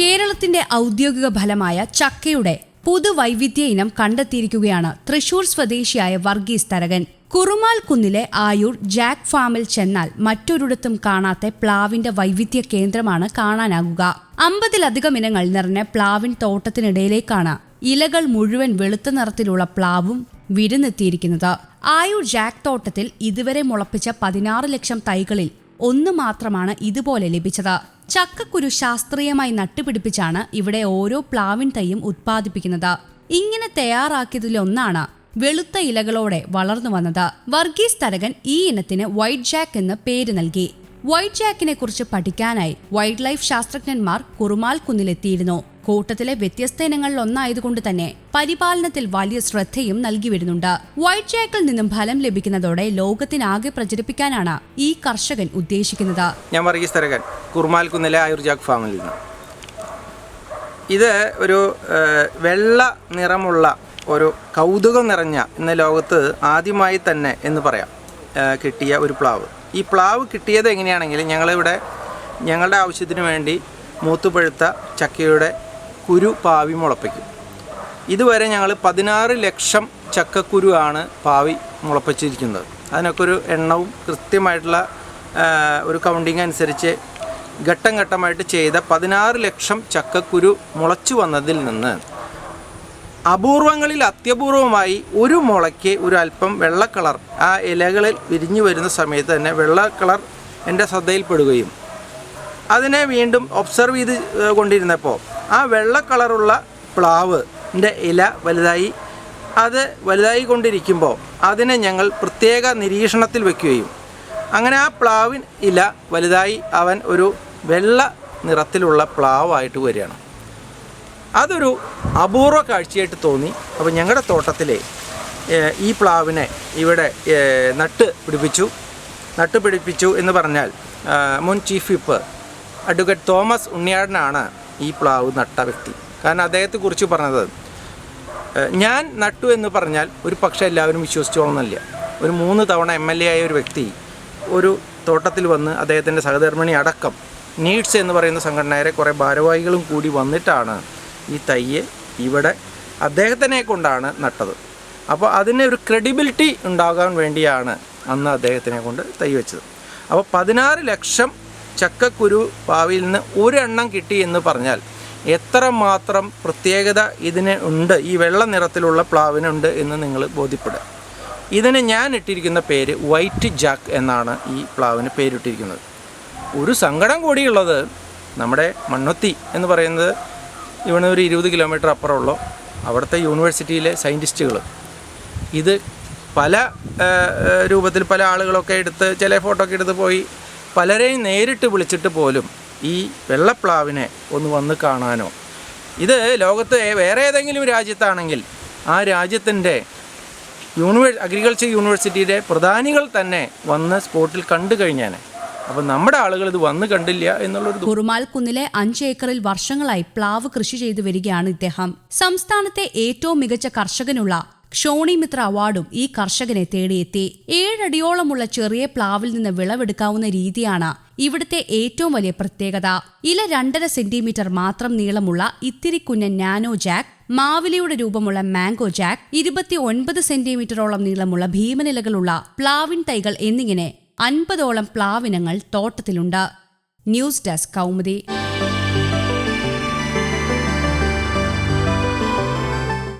കേരളത്തിന്റെ ഔദ്യോഗിക ഫലമായ ചക്കയുടെ പുതുവൈവിധ്യ ഇനം കണ്ടെത്തിയിരിക്കുകയാണ് തൃശൂർ സ്വദേശിയായ വർഗീസ് തരകൻ. കുറുമാൽ കുന്നിലെ ആയൂർ ജാക്ക് ഫാമിൽ ചെന്നാൽ മറ്റൊരിടത്തും കാണാത്ത പ്ലാവിന്റെ വൈവിധ്യ കേന്ദ്രമാണ് കാണാനാകുക. അമ്പതിലധികം ഇനങ്ങൾ നിറഞ്ഞ പ്ലാവിൻ തോട്ടത്തിനിടയിലേക്കാണ് ഇലകൾ മുഴുവൻ വെളുത്ത നിറത്തിലുള്ള പ്ലാവും വിരുന്നെത്തിയിരിക്കുന്നത്. ആയൂർ ജാക്ക് തോട്ടത്തിൽ ഇതുവരെ മുളപ്പിച്ച പതിനാറ് ലക്ഷം തൈകളിൽ ഒന്ന് മാത്രമാണ് ഇതുപോലെ ലഭിച്ചത്. ചക്കക്കുരു ശാസ്ത്രീയമായി നട്ടുപിടിപ്പിച്ചാണ് ഇവിടെ ഓരോ പ്ലാവിൻ തൈയും ഉത്പാദിപ്പിക്കുന്നത്. ഇങ്ങനെ തയ്യാറാക്കിയതിലൊന്നാണ് വെളുത്ത ഇലകളോടെ വളർന്നു വന്നത്. വർഗീസ് തരകൻ ഈ ഇനത്തിന് വൈറ്റ് ജാക്ക് എന്ന് പേര് നൽകി. വൈറ്റ് ജാക്കിനെ കുറിച്ച് പഠിക്കാനായി വൈൽഡ് ലൈഫ് ശാസ്ത്രജ്ഞന്മാർ കുറുമാൽ കുന്നിലെത്തിയിരുന്നു കൂട്ടത്തിലെ വ്യത്യസ്ത ഇനങ്ങളിൽ ഒന്നായതുകൊണ്ട് തന്നെ പരിപാലനത്തിൽ വലിയ ശ്രദ്ധയും നൽകി വരുന്നുണ്ട്. വൈറ്റ് ജാക്കിൽ നിന്നും ഫലം ലഭിക്കുന്നതോടെ ലോകത്തിനാകെ പ്രചരിപ്പിക്കാനാണ് ഈ കർഷകൻ ഉദ്ദേശിക്കുന്നത്. ഞാൻ വർഗീസ് തരകൻ ഇത് ഒരു വെള്ള നിറമുള്ള ഒരു കൗതുകം നിറഞ്ഞ ഇന്ന് ലോകത്ത് ആദ്യമായി തന്നെ എന്ന് പറയാം കിട്ടിയ ഒരു പ്ലാവ്. ഈ പ്ലാവ് കിട്ടിയത് എങ്ങനെയാണെങ്കിൽ ഞങ്ങളിവിടെ ഞങ്ങളുടെ ആവശ്യത്തിന് വേണ്ടി മൂത്തുപഴുത്ത ചക്കയുടെ കുരു പാവി മുളപ്പിക്കും. ഇതുവരെ ഞങ്ങൾ പതിനാറ് ലക്ഷം ചക്കക്കുരു ആണ് പാവി മുളപ്പിച്ചിരിക്കുന്നത്. അതിനൊക്കെ ഒരു എണ്ണവും കൃത്യമായിട്ടുള്ള ഒരു കൗണ്ടിങ് അനുസരിച്ച് ഘട്ടം ഘട്ടമായിട്ട് ചെയ്ത പതിനാറ് ലക്ഷം ചക്കക്കുരു മുളച്ചു വന്നതിൽ നിന്ന് അപൂർവങ്ങളിൽ അത്യപൂർവമായി ഒരു മുളയ്ക്ക് ഒരു അല്പം വെള്ള കളർ ആ ഇലകളിൽ വിരിഞ്ഞു വരുന്ന സമയത്ത് തന്നെ വെള്ള കളർ എന്റെ ശ്രദ്ധയിൽപ്പെടുകയും. അതിനെ വീണ്ടും ഒബ്സർവ് ചെയ്ത് കൊണ്ടിരുന്നപ്പോൾ ആ വെള്ള കളറുള്ള പ്ലാവിന്റെ ഇല വലുതായി. അത് വലുതായി കൊണ്ടിരിക്കുമ്പോൾ അതിനെ ഞങ്ങൾ പ്രത്യേക നിരീക്ഷണത്തിൽ വയ്ക്കുകയും അങ്ങനെ ആ പ്ലാവിൻ ഇല വലുതായി അവൻ ഒരു വെള്ള നിറത്തിലുള്ള പ്ലാവായിട്ട് വരികയാണ്. അതൊരു അപൂർവ കാഴ്ചയായിട്ട് തോന്നി. അപ്പോൾ ഞങ്ങളുടെ തോട്ടത്തിലെ ഈ പ്ലാവിനെ ഇവിടെ നട്ട് പിടിപ്പിച്ചു. നട്ട് പിടിപ്പിച്ചു എന്ന് പറഞ്ഞാൽ മുൻ ചീഫ് വിപ്പ് അഡ്വക്കേറ്റ് തോമസ് ഉണ്ണിയാടനാണ് ഈ പ്ലാവ് നട്ട വ്യക്തി. കാരണം അദ്ദേഹത്തെക്കുറിച്ച് പറഞ്ഞത് ഞാൻ നട്ടു എന്ന് പറഞ്ഞാൽ ഒരു പക്ഷേ എല്ലാവരും വിശ്വസിച്ചോളന്നില്ല ഒരു മൂന്ന് തവണ എം എൽ എ ആയ ഒരു വ്യക്തി ഒരു തോട്ടത്തിൽ വന്ന് അദ്ദേഹത്തിന്റെ സഹധർമ്മിണി അടക്കം നീഡ്സ് എന്ന് പറയുന്ന സംഘടനയുടെ കുറേ ഭാരവാഹികളും കൂടി വന്നിട്ടാണ് ഈ തയ്യ് ഇവിടെ അദ്ദേഹത്തിനെ കൊണ്ടാണ് നട്ടത്. അപ്പോൾ അതിന് ഒരു ക്രെഡിബിലിറ്റി ഉണ്ടാകാൻ വേണ്ടിയാണ് അന്ന് അദ്ദേഹത്തിനെ കൊണ്ട് തൈ വെച്ചത്. അപ്പോൾ പതിനാറ് ലക്ഷം ചക്കക്കുരു പാവിയിൽ നിന്ന് ഒരെണ്ണം കിട്ടി എന്ന് പറഞ്ഞാൽ എത്ര മാത്രം പ്രത്യേകത ഇതിന് ഉണ്ട്? ഈ വെള്ള നിറത്തിലുള്ള പ്ലാവിനുണ്ട് എന്ന് നിങ്ങൾ ബോധ്യപ്പെടുക. ഇതിന് ഞാൻ ഇട്ടിരിക്കുന്ന പേര് വൈറ്റ് ജാക്ക് എന്നാണ് ഈ പ്ലാവിന് പേരിട്ടിരിക്കുന്നത്. ഒരു സങ്കടം കൂടിയുള്ളത് നമ്മുടെ മണ്ണൊത്തി എന്ന് പറയുന്നത് ഇവിടെ ഒരു ഇരുപത് കിലോമീറ്റർ അപ്പുറമുള്ള അവിടുത്തെ യൂണിവേഴ്സിറ്റിയിലെ സയന്റിസ്റ്റുകൾ. ഇത് പല രൂപത്തിൽ പല ആളുകളൊക്കെ എടുത്ത് ചില ഫോട്ടോ ഒക്കെ എടുത്ത് പോയി പലരെയും നേരിട്ട് വിളിച്ചിട്ട് പോലും ഈ വെള്ളപ്ലാവിനെ ഒന്ന് വന്ന് കാണാനോ. ഇത് ലോകത്ത് വേറെ ഏതെങ്കിലും രാജ്യത്താണെങ്കിൽ ആ രാജ്യത്തിന്റെ യൂണിവേ അഗ്രികൾച്ചർ യൂണിവേഴ്സിറ്റിയുടെ പ്രധാനികൾ തന്നെ വന്ന് സ്പോട്ടിൽ കണ്ടു കഴിഞ്ഞാൽ അപ്പോൾ നമ്മുടെ ആളുകൾ ഇത് വന്ന് കണ്ടില്ല എന്നുള്ളൊരു ദുഃഖം കുറുമാൽ കുന്നിലെ അഞ്ച് ഏക്കറിൽ വർഷങ്ങളായി പ്ലാവ് കൃഷി ചെയ്തു വരികയാണ് ഇദ്ദേഹം. സംസ്ഥാനത്തെ ഏറ്റവും മികച്ച കർഷകനുള്ള ക്ഷോണി മിത്ര അവാർഡും ഈ കർഷകനെ തേടിയെത്തി. ഏഴടിയോളമുള്ള ചെറിയ പ്ലാവിൽ നിന്ന് വിളവെടുക്കാവുന്ന രീതിയാണ് ഇവിടുത്തെ ഏറ്റവും വലിയ പ്രത്യേകത. ഇല രണ്ടര സെന്റിമീറ്റർ മാത്രം നീളമുള്ള ഇത്തിരി കുഞ്ഞൻ നാനോ ജാക്ക് മാവിലയുടെ രൂപമുള്ള മാംഗോ ജാക്ക് ഇരുപത്തി ഒൻപത് സെന്റിമീറ്ററോളം നീളമുള്ള ഭീമനിലകളുള്ള പ്ലാവിൻ തൈകൾ എന്നിങ്ങനെ അൻപതോളം പ്ലാവിനങ്ങൾ തോട്ടത്തിലുണ്ട്. News desk Kaumudi.